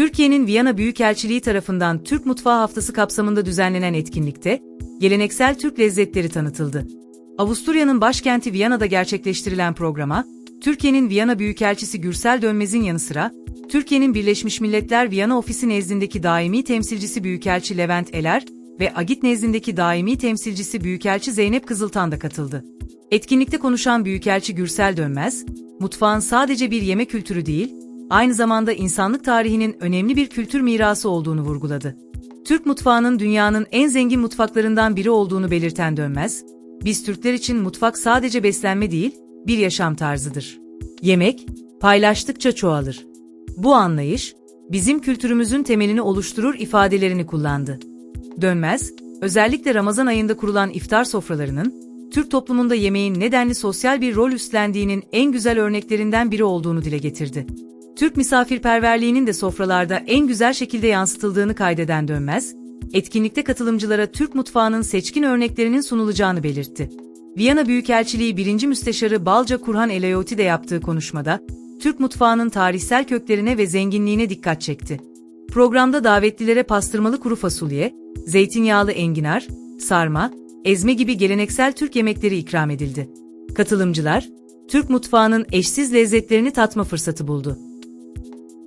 Türkiye'nin Viyana Büyükelçiliği tarafından Türk Mutfağı Haftası kapsamında düzenlenen etkinlikte, geleneksel Türk lezzetleri tanıtıldı. Avusturya'nın başkenti Viyana'da gerçekleştirilen programa, Türkiye'nin Viyana Büyükelçisi Gürsel Dönmez'in yanı sıra, Türkiye'nin Birleşmiş Milletler Viyana Ofisi nezdindeki daimi temsilcisi Büyükelçi Levent Eler ve Agit nezdindeki daimi temsilcisi Büyükelçi Zeynep Kızıltan da katıldı. Etkinlikte konuşan Büyükelçi Gürsel Dönmez, mutfağın sadece bir yemek kültürü değil, aynı zamanda insanlık tarihinin önemli bir kültür mirası olduğunu vurguladı. Türk mutfağının dünyanın en zengin mutfaklarından biri olduğunu belirten Dönmez, biz Türkler için mutfak sadece beslenme değil, bir yaşam tarzıdır. Yemek, paylaştıkça çoğalır. Bu anlayış, bizim kültürümüzün temelini oluşturur ifadelerini kullandı. Dönmez, özellikle Ramazan ayında kurulan iftar sofralarının, Türk toplumunda yemeğin nedenli sosyal bir rol üstlendiğinin en güzel örneklerinden biri olduğunu dile getirdi. Türk misafirperverliğinin de sofralarda en güzel şekilde yansıtıldığını kaydeden Dönmez, etkinlikte katılımcılara Türk mutfağının seçkin örneklerinin sunulacağını belirtti. Viyana Büyükelçiliği 1. Müsteşarı Balca Kurhan Elayoti de yaptığı konuşmada, Türk mutfağının tarihsel köklerine ve zenginliğine dikkat çekti. Programda davetlilere pastırmalı kuru fasulye, zeytinyağlı enginar, sarma, ezme gibi geleneksel Türk yemekleri ikram edildi. Katılımcılar, Türk mutfağının eşsiz lezzetlerini tatma fırsatı buldu.